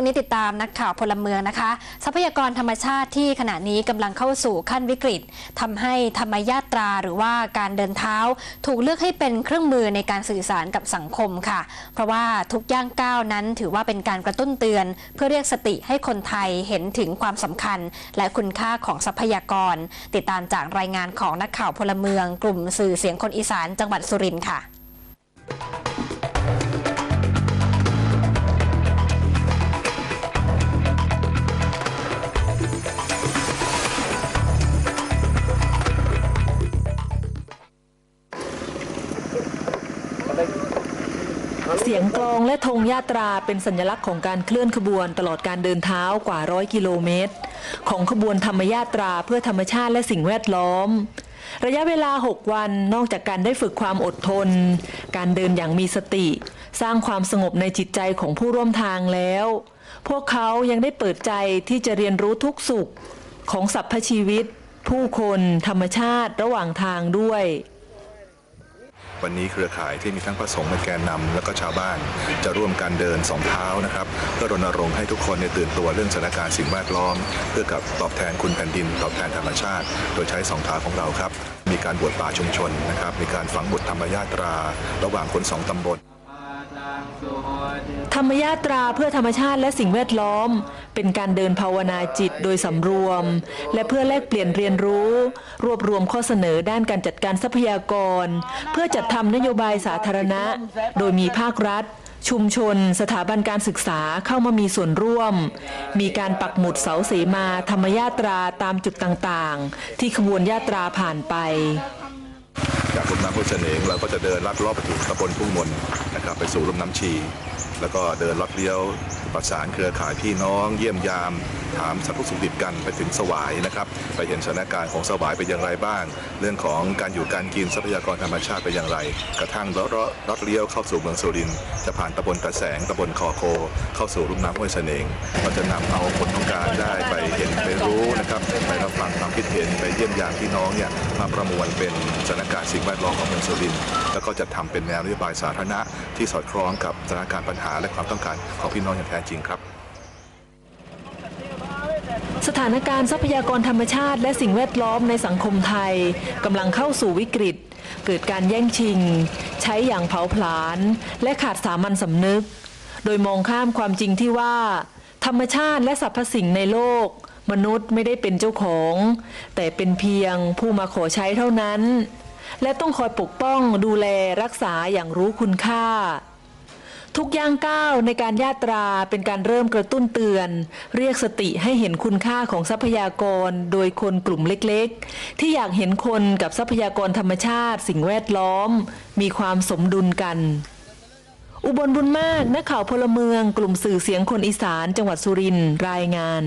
วันนี้ติดตามนักข่าวพลเมืองนะคะ ทรัพยากรธรรมชาติที่ขณะนี้กำลังเข้าสู่ขั้นวิกฤตทำให้ธรรมยาตราหรือว่าการเดินเท้า ถูกเลือกให้เป็นเครื่องมือในการสื่อสารกับสังคมค่ะ เพราะว่าทุกย่างก้าวนั้นถือว่าเป็นการกระตุ้นเตือน เพื่อเรียกสติให้คนไทยเห็นถึงความสำคัญ และคุณค่าของทรัพยากร ติดตามจากรายงานของนักข่าวพลเมือง กลุ่มสื่อเสียงคนอีสานจังหวัดสุรินทร์ค่ะ เสียงกลองและธงยาตราเป็นสัญลักษณ์ของการเคลื่อนขบวนตลอดการเดินเท้ากว่าร้อยกิโลเมตร ของขบวนธรรมยาตราเพื่อธรรมชาติและสิ่งแวดล้อม ระยะเวลา 6 วันนอกจากการได้ฝึกความอดทน การเดินอย่างมีสติ สร้างความสงบในจิตใจของผู้ร่วมทางแล้ว พวกเขายังได้เปิดใจที่จะเรียนรู้ทุกสุขของสรรพชีวิต ผู้คน ธรรมชาติระหว่างทางด้วย วันนี้เครือข่ายที่มีทั้งพระสงฆ์เป็นแกนนำและก็ชาวบ้าน จะร่วมกันเดินสองเท้านะครับเพื่อรณรงค์ให้ทุกคนเนี่ยตื่นตัวเรื่องสถานการณ์สิ่งแวดล้อม เพื่อกับตอบแทนคุณแผ่นดิน ตอบแทนธรรมชาติ โดยใช้สองเท้าของเราครับมีการบวชป่าชุมชนนะครับมีการฝังบุตรธรรมญาตรา ระหว่างคนสองตำบล ธรรมยาตราเพื่อธรรมชาติและสิ่งแวดล้อม เป็นการเดินภาวนาจิตโดยสำรวม และเพื่อแลกเปลี่ยนเรียนรู้ รวบรวมข้อเสนอด้านการจัดการทรัพยากร เพื่อจัดทำนโยบายสาธารณะ โดยมีภาครัฐ ชุมชน สถาบันการศึกษาเข้ามามีส่วนร่วม มีการปักหมุดเสาเสมาธรรมยาตราตามจุดต่างๆ ที่ขบวนยาตราผ่านไป จากลุ่มน้ำพุเสนงเราก็จะเดินลัดเลาะไปถึงตำบลทุ่งมนนะครับไปสู่ลุ่มน้ำชี แล้วก็เดินลัดเลี้ยวประสานเครือข่ายพี่น้อง เยี่ยมยาม ถามสรรพสุขดิบกันไปถึงสวายนะครับ ไปเห็นสถานการณ์ของสวายเป็นอย่างไรบ้าง เรื่องของการอยู่การกินทรัพยากรธรรมชาติเป็นอย่างไร กระทั่งเลาะลัดเลี้ยวเข้าสู่เมืองสุรินทร์จะผ่านตำบลกระแสงตำบลคอโค เข้าสู่ลุ่มน้ำห้วยเสนงเราจะนำเอาคนต้องการได้ไปเห็นไปรู้นะครับไปรับฟังความคิดเห็นไปเยี่ยมยามพี่น้องเนี่ยมาประมวลเป็นสถานการณ์สิ่งแวดล้อมของเมืองสุรินทร์แล้วก็จะทำเป็นแนวนโยบายสาธารณะที่สอดคล้องกับสถานการณ์ปัญหาและความต้องการของพี่น้องอย่างแท้จริงครับสถานการณ์ทรัพยากรธรรมชาติ และสิ่งแวดล้อมในสังคมไทยกำลังเข้าสู่วิกฤต เกิดการแย่งชิง ใช้อย่างเผาผลาญและขาดสามัญสำนึก โดยมองข้ามความจริงที่ว่า ธรรมชาติและสรรพสิ่งในโลก มนุษย์ไม่ได้เป็นเจ้าของ แต่เป็นเพียงผู้มาขอใช้เท่านั้น และต้องคอยปกป้องดูแลรักษาอย่างรู้คุณค่า ทุกย่างก้าวในการยาตราเป็นการเริ่มกระตุ้นเตือน เรียกสติให้เห็นคุณค่าของทรัพยากรโดยคนกลุ่มเล็กๆ ที่อยากเห็นคนกับทรัพยากรธรรมชาติ สิ่งแวดล้อม มีความสมดุลกันอุบลบุญมาก นักข่าวพลเมือง กลุ่มสื่อเสียงคนอีสาน จังหวัดสุรินทร์รายงาน